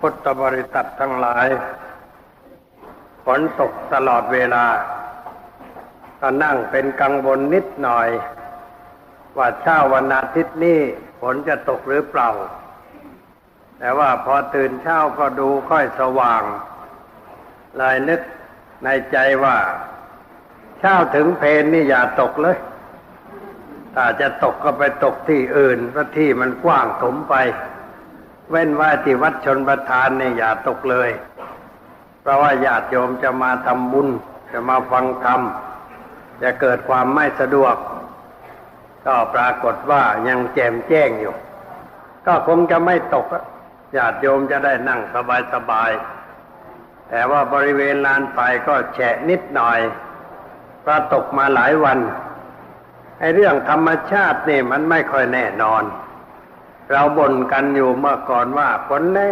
พุทธบริษัททั้งหลายฝนตกตลอดเวลาก็นั่งเป็นกังวลนิดหน่อย ว่าเช้าวันอาทิตย์นี้ฝนจะตกหรือเปล่า แต่ว่าพอตื่นเช้าก็ดูค่อยสว่าง เลยนึกในใจว่าเช้าถึงเพนนี่อย่าตกเลยถ้าจะตกก็ไปตกที่อื่นเพราะที่มันกว้างถมไป เว้นว่าที่วัดชนประทานเนี่ยอย่าตกเลย เพราะว่าญาติโยมจะมาทำบุญ จะมาฟังธรรม จะเกิดความไม่สะดวก ก็ปรากฏว่ายังแจมแจ้งอยู่ ก็คงจะไม่ตกญาติโยมจะได้นั่งสบายๆแต่ว่าบริเวณลานไฟก็แฉะนิดหน่อยเพราะตกมาหลายวันไอ้เรื่องธรรมชาตินี่มันไม่ค่อยแน่นอน เราบ่นกันอยู่เมื่อก่อนว่าฝนแรง